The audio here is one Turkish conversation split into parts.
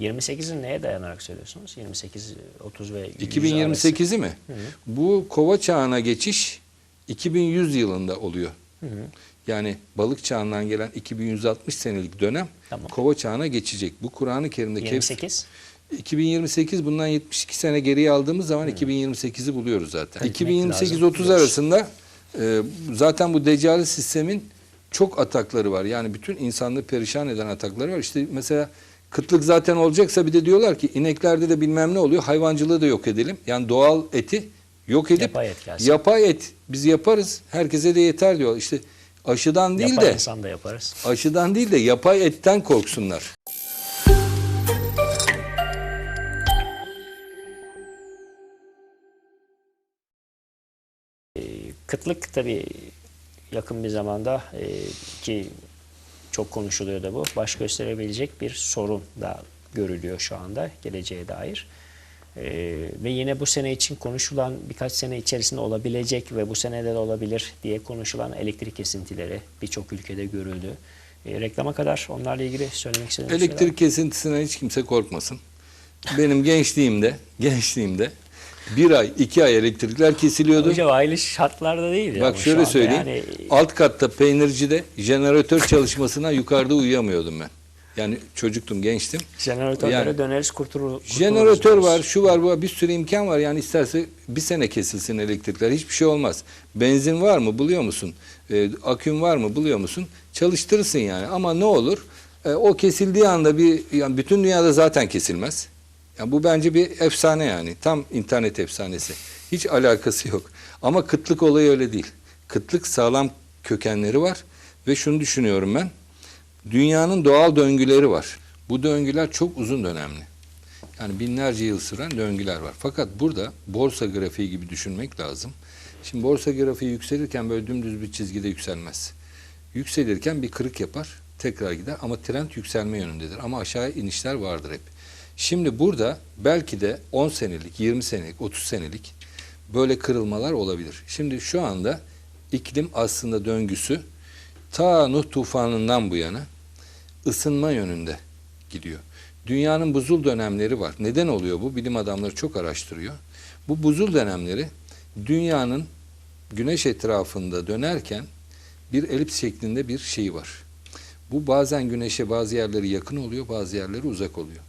28'in neye dayanarak söylüyorsunuz? 28, 30 ve 100 arası. 2028'i mi? Bu kova çağına geçiş 2100 yılında oluyor. Yani balık çağından gelen 2160 senelik dönem Tamam. kova çağına geçecek. Bu Kur'an-ı Kerim'deki 28. 2028 bundan 72 sene geriye aldığımız zaman 2028'i buluyoruz zaten. Etmek 2028-30 lazım. arasında e, zaten bu decali sistemin çok atakları var. Yani bütün insanlığı perişan eden atakları var. İşte mesela kıtlık zaten olacaksa bir de diyorlar ki ineklerde de bilmem ne oluyor. Hayvancılığı da yok edelim. Yani doğal eti yok edip Yapay et gelsin. yapay et biz yaparız. Herkese de yeter diyor. İşte aşıdan değil Yapay de insan da yaparız. aşıdan değil de yapay etten korksunlar. Kıtlık tabii yakın bir zamanda e, ki çok konuşuluyor da bu. Baş gösterebilecek bir sorun da görülüyor şu anda geleceğe dair. E, ve yine bu sene için konuşulan birkaç sene içerisinde olabilecek ve bu senede de olabilir diye konuşulan elektrik kesintileri birçok ülkede görüldü. E, reklama kadar onlarla ilgili söylemek istediğiniz şeyler var mı? Elektrik kesintisinden hiç kimse korkmasın. Benim gençliğimde, gençliğimde bir ay, iki ay elektrikler kesiliyordu. Hocam aile şartlarda değil. Bak şöyle söyleyeyim. Yani, Alt katta peynircide jeneratör çalışmasına yukarıda uyuyamıyordum ben. Yani çocuktum, gençtim. jeneratörlere Yani- döneriz kurtulur. kurtuluruz Jeneratör var, şu var, bu var. Bir sürü imkan var. Yani isterse bir sene kesilsin elektrikler. Hiçbir şey olmaz. Benzin var mı? Buluyor musun? Ee, aküm var mı? Buluyor musun? Çalıştırırsın yani. Ama ne olur? Ee, o kesildiği anda bir, yani bütün dünyada zaten kesilmez. Yani bu bence bir efsane yani. Tam internet efsanesi. Hiç alakası yok. Ama kıtlık olayı öyle değil. Kıtlık sağlam kökenleri var. Ve şunu düşünüyorum ben. Dünyanın doğal döngüleri var. Bu döngüler çok uzun dönemli. Yani binlerce yıl süren döngüler var. Fakat burada borsa grafiği gibi düşünmek lazım. Şimdi borsa grafiği yükselirken böyle dümdüz bir çizgide yükselmez. Yükselirken bir kırık yapar, tekrar gider ama trend yükselme yönündedir. Ama aşağı inişler vardır hep. Şimdi burada belki de 10 senelik, 20 senelik, 30 senelik böyle kırılmalar olabilir. Şimdi şu anda iklim aslında döngüsü ta Nuh tufanından bu yana ısınma yönünde gidiyor. Dünyanın buzul dönemleri var. Neden oluyor bu? Bilim adamları çok araştırıyor. Bu buzul dönemleri dünyanın güneş etrafında dönerken bir elips şeklinde bir şey var. Bu bazen güneşe bazı yerleri yakın oluyor, bazı yerleri uzak oluyor.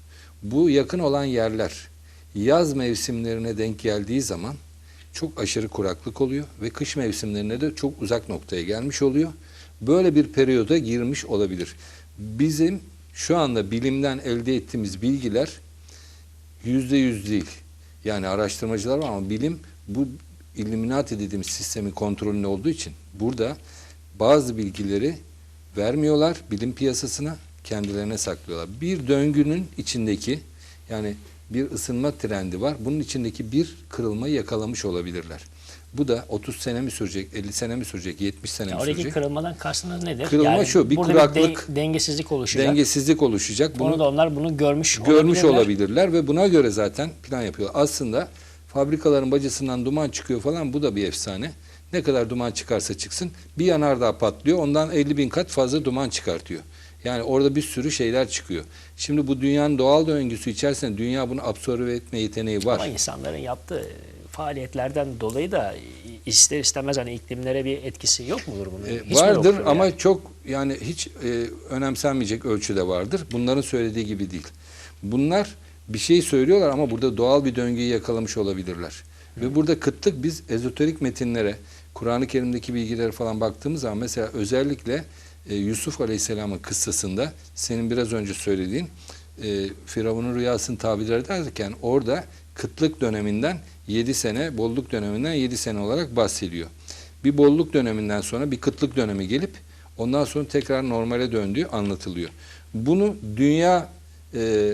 Bu yakın olan yerler yaz mevsimlerine denk geldiği zaman çok aşırı kuraklık oluyor ve kış mevsimlerine de çok uzak noktaya gelmiş oluyor. Böyle bir periyoda girmiş olabilir. Bizim şu anda bilimden elde ettiğimiz bilgiler yüzde yüz değil. Yani araştırmacılar var ama bilim bu Illuminati dediğimiz sistemin kontrolünde olduğu için burada bazı bilgileri vermiyorlar bilim piyasasına kendilerine saklıyorlar. Bir döngünün içindeki yani bir ısınma trendi var. Bunun içindeki bir kırılmayı yakalamış olabilirler. Bu da 30 sene mi sürecek, 50 sene mi sürecek, 70 sene Ya mi oradaki sürecek? kırılmadan kastınız nedir? Kırılma şu, bir kuraklık, de- dengesizlik oluşacak. Dengesizlik oluşacak. Onu Bunu da onlar bunu görmüş, görmüş olabilirler. olabilirler ve buna göre zaten plan yapıyorlar. Aslında fabrikaların bacasından duman çıkıyor falan bu da bir efsane. Ne kadar duman çıkarsa çıksın bir yanardağ patlıyor ondan 50 bin kat fazla duman çıkartıyor. Yani orada bir sürü şeyler çıkıyor. Şimdi bu dünyanın doğal döngüsü içerisinde dünya bunu absorbe etme yeteneği var. Ama insanların yaptığı faaliyetlerden dolayı da ister istemez hani iklimlere bir etkisi yok mudur bunun? E, Hiç vardır ama yani? çok yani hiç e, önemsenmeyecek ölçüde vardır. Bunların söylediği gibi değil. Bunlar bir şey söylüyorlar ama burada doğal bir döngüyü yakalamış olabilirler. Ve burada kıtlık biz ezoterik metinlere, Kur'an-ı Kerim'deki bilgilere falan baktığımız zaman mesela özellikle e, Yusuf Aleyhisselam'ın kıssasında senin biraz önce söylediğin e, Firavun'un rüyasını tabir ederken orada kıtlık döneminden 7 sene, bolluk döneminden 7 sene olarak bahsediyor. Bir bolluk döneminden sonra bir kıtlık dönemi gelip ondan sonra tekrar normale döndüğü anlatılıyor. Bunu dünya e,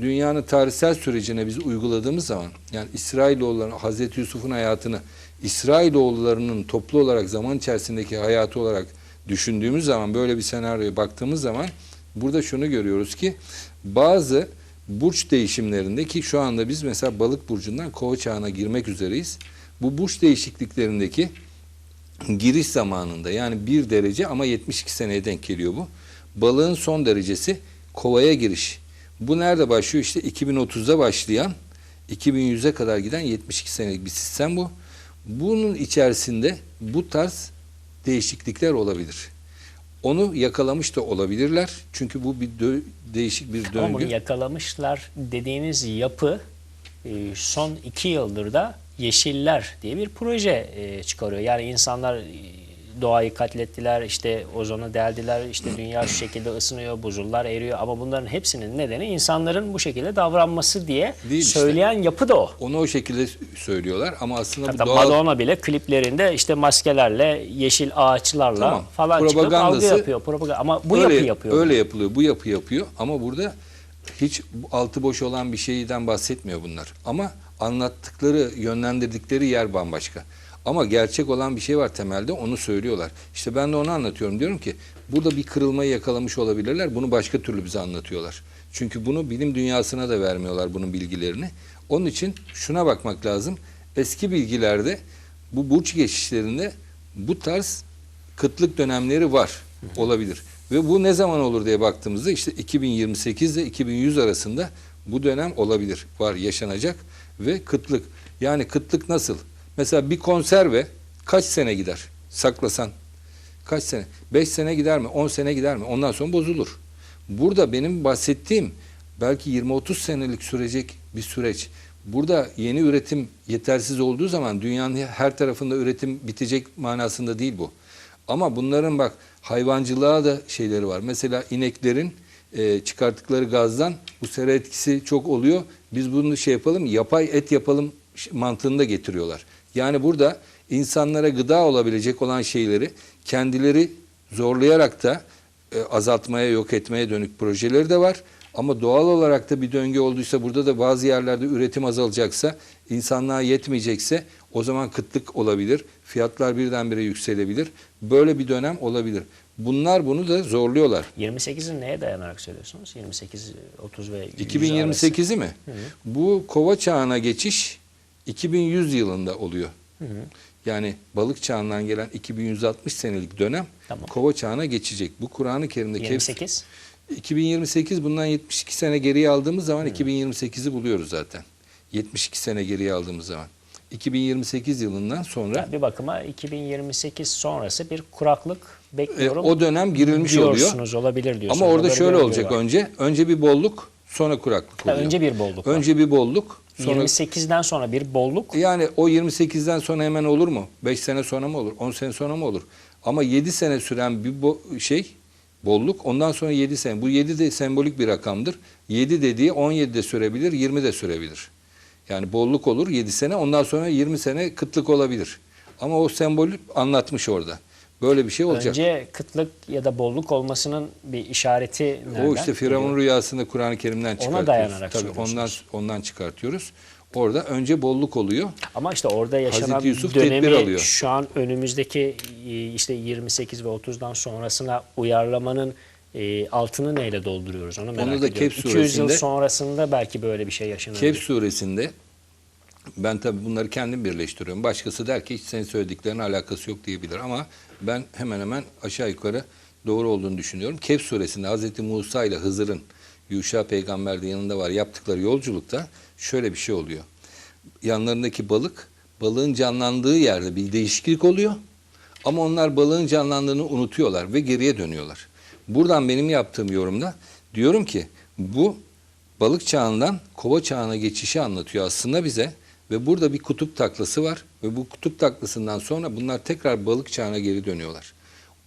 dünyanın tarihsel sürecine biz uyguladığımız zaman yani İsrailoğulların Hazreti Yusuf'un hayatını İsrailoğullarının toplu olarak zaman içerisindeki hayatı olarak düşündüğümüz zaman böyle bir senaryoya baktığımız zaman burada şunu görüyoruz ki bazı burç değişimlerinde ki şu anda biz mesela balık burcundan kova çağına girmek üzereyiz. Bu burç değişikliklerindeki giriş zamanında yani bir derece ama 72 seneye denk geliyor bu. Balığın son derecesi kovaya giriş. Bu nerede başlıyor? İşte 2030'da başlayan 2100'e kadar giden 72 senelik bir sistem bu. Bunun içerisinde bu tarz değişiklikler olabilir. Onu yakalamış da olabilirler. Çünkü bu bir dö- değişik bir Ama döngü. yakalamışlar dediğiniz yapı e, son iki yıldır da Yeşiller diye bir proje e, çıkarıyor. Yani insanlar doğayı katlettiler, işte ozonu deldiler, işte dünya şu şekilde ısınıyor, buzullar eriyor. Ama bunların hepsinin nedeni insanların bu şekilde davranması diye Değil işte. söyleyen yapı da o. Onu o şekilde söylüyorlar ama aslında bu Hatta doğal Madonna bile kliplerinde işte maskelerle, yeşil ağaçlarla Tamam. falan çıkıp algı yapıyor. Propaganda. Ama bu öyle, yapı yapıyor. Öyle yapılıyor. Bu yapı yapıyor ama burada hiç altı boş olan bir şeyden bahsetmiyor bunlar. Ama anlattıkları, yönlendirdikleri yer bambaşka. Ama gerçek olan bir şey var temelde onu söylüyorlar. İşte ben de onu anlatıyorum. Diyorum ki burada bir kırılmayı yakalamış olabilirler. Bunu başka türlü bize anlatıyorlar. Çünkü bunu bilim dünyasına da vermiyorlar bunun bilgilerini. Onun için şuna bakmak lazım. Eski bilgilerde bu burç geçişlerinde bu tarz kıtlık dönemleri var. Olabilir. Ve bu ne zaman olur diye baktığımızda işte 2028 ile 2100 arasında bu dönem olabilir. Var yaşanacak ve kıtlık. Yani kıtlık nasıl? Mesela bir konserve kaç sene gider? Saklasan. Kaç sene? 5 sene gider mi? 10 sene gider mi? Ondan sonra bozulur. Burada benim bahsettiğim belki 20-30 senelik sürecek bir süreç. Burada yeni üretim yetersiz olduğu zaman dünyanın her tarafında üretim bitecek manasında değil bu. Ama bunların bak hayvancılığa da şeyleri var. Mesela ineklerin e, çıkarttıkları gazdan bu sera etkisi çok oluyor. Biz bunu şey yapalım, yapay et yapalım mantığında getiriyorlar. Yani burada insanlara gıda olabilecek olan şeyleri kendileri zorlayarak da e, azaltmaya, yok etmeye dönük projeleri de var. Ama doğal olarak da bir döngü olduysa burada da bazı yerlerde üretim azalacaksa, insanlığa yetmeyecekse o zaman kıtlık olabilir. Fiyatlar birdenbire yükselebilir. Böyle bir dönem olabilir. Bunlar bunu da zorluyorlar. 28'i neye dayanarak söylüyorsunuz? 28, 30 ve 100 arası. 2028'i mi? Bu kova çağına geçiş 2100 yılında oluyor. Yani balık çağından gelen 2160 senelik dönem Tamam. kova çağına geçecek. Bu Kur'an-ı Kerim'de 28. 2028 bundan 72 sene geriye aldığımız zaman 2028'i buluyoruz zaten. 72 sene geriye aldığımız zaman. 2028 yılından sonra Yani bir bakıma 2028 sonrası bir kuraklık e, bekliyorum. o dönem girilmiş oluyor. olabilir diyorsunuz. Ama orada şöyle olacak var. önce. Önce bir bolluk, sonra kuraklık Ha, oluyor. önce bir bolluk var. Önce bir bolluk, sonra 28'den sonra bir bolluk. Yani o 28'den sonra hemen olur mu? 5 sene sonra mı olur? 10 sene sonra mı olur? Ama 7 sene süren bir bo- şey bolluk ondan sonra 7 sene. Bu 7 de sembolik bir rakamdır. 7 dediği 17 de sürebilir, 20 de sürebilir. Yani bolluk olur 7 sene ondan sonra 20 sene kıtlık olabilir. Ama o sembol anlatmış orada. Böyle bir şey olacak. Önce kıtlık ya da bolluk olmasının bir işareti nereden? o işte Firavun rüyasında Kur'an-ı Kerim'den çıkartıyoruz. dayanarak Tabii ondan ondan çıkartıyoruz. Orada önce bolluk oluyor. Ama işte orada yaşanan Hazreti Yusuf dönemi alıyor. şu an önümüzdeki e, işte 28 ve 30'dan sonrasına uyarlamanın e, altını neyle dolduruyoruz onu merak Onu da ediyorum. Kehf 200 yıl suresinde- sonrasında belki böyle bir şey yaşanabilir. Kehf suresinde ben tabii bunları kendim birleştiriyorum. Başkası der ki hiç senin söylediklerine alakası yok diyebilir ama ben hemen hemen aşağı yukarı doğru olduğunu düşünüyorum. Kehf suresinde Hz. Musa ile Hızır'ın Yuşa peygamber de yanında var yaptıkları yolculukta şöyle bir şey oluyor. Yanlarındaki balık balığın canlandığı yerde bir değişiklik oluyor. Ama onlar balığın canlandığını unutuyorlar ve geriye dönüyorlar. Buradan benim yaptığım yorumda diyorum ki bu balık çağından kova çağına geçişi anlatıyor aslında bize. Ve burada bir kutup taklası var ve bu kutup taklasından sonra bunlar tekrar balık çağına geri dönüyorlar.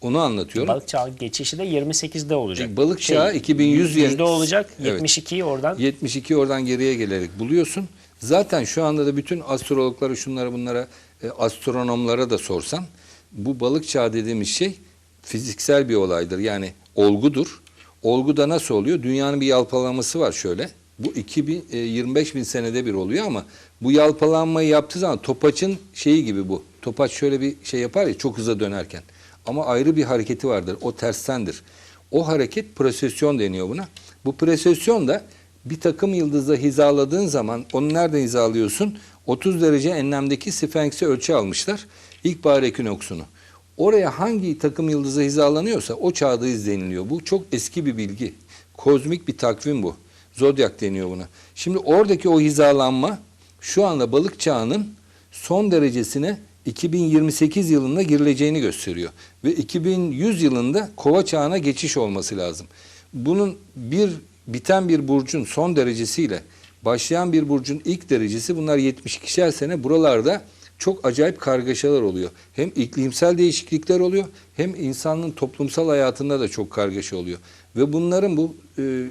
Onu anlatıyorum. Balık çağı geçişi de 28'de olacak. Şey, E, balık çağı 2100 yer- yüzde olacak. Evet. 72'yi oradan 72 oradan geriye gelerek buluyorsun. Zaten şu anda da bütün astrologlara, şunlara bunlara, e, astronomlara da sorsan bu balık çağı dediğimiz şey fiziksel bir olaydır. Yani olgudur. Olgu da nasıl oluyor? Dünyanın bir yalpalaması var şöyle. Bu 2000, e, 25 bin senede bir oluyor ama bu yalpalanmayı yaptığı zaman topaçın şeyi gibi bu. Topaç şöyle bir şey yapar ya çok hızlı dönerken. Ama ayrı bir hareketi vardır. O terstendir. O hareket prosesyon deniyor buna. Bu prosesyon da bir takım yıldızla hizaladığın zaman onu nereden hizalıyorsun? 30 derece enlemdeki Sphinx'i ölçü almışlar. İlkbahar ekinoksunu. Oraya hangi takım yıldızı hizalanıyorsa o çağda izleniliyor. Bu çok eski bir bilgi. Kozmik bir takvim bu. Zodyak deniyor buna. Şimdi oradaki o hizalanma şu anda balık çağının son derecesine 2028 yılında girileceğini gösteriyor. Ve 2100 yılında kova çağına geçiş olması lazım. Bunun bir biten bir burcun son derecesiyle başlayan bir burcun ilk derecesi bunlar 72'şer sene buralarda çok acayip kargaşalar oluyor. Hem iklimsel değişiklikler oluyor hem insanın toplumsal hayatında da çok kargaşa oluyor. Ve bunların bu e,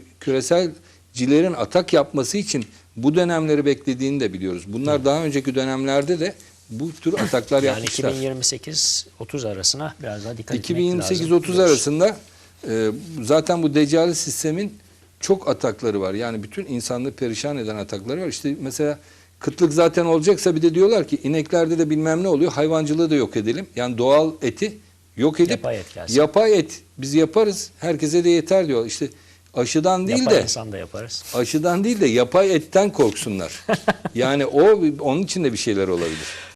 küreselcilerin atak yapması için bu dönemleri beklediğini de biliyoruz. Bunlar daha önceki dönemlerde de bu tür ataklar Yani yapmışlar. 2028-30 arasına biraz daha dikkat etmek lazım. 2028-30 diyoruz. arasında e, zaten bu decali sistemin çok atakları var. Yani bütün insanlığı perişan eden atakları var. İşte mesela kıtlık zaten olacaksa bir de diyorlar ki ineklerde de bilmem ne oluyor. Hayvancılığı da yok edelim. Yani doğal eti yok edip Yapay et gelsin. yapay et biz yaparız. Herkese de yeter diyor. İşte aşıdan değil Yapay de insan da yaparız. aşıdan değil de yapay etten korksunlar. yani o onun için de bir şeyler olabilir.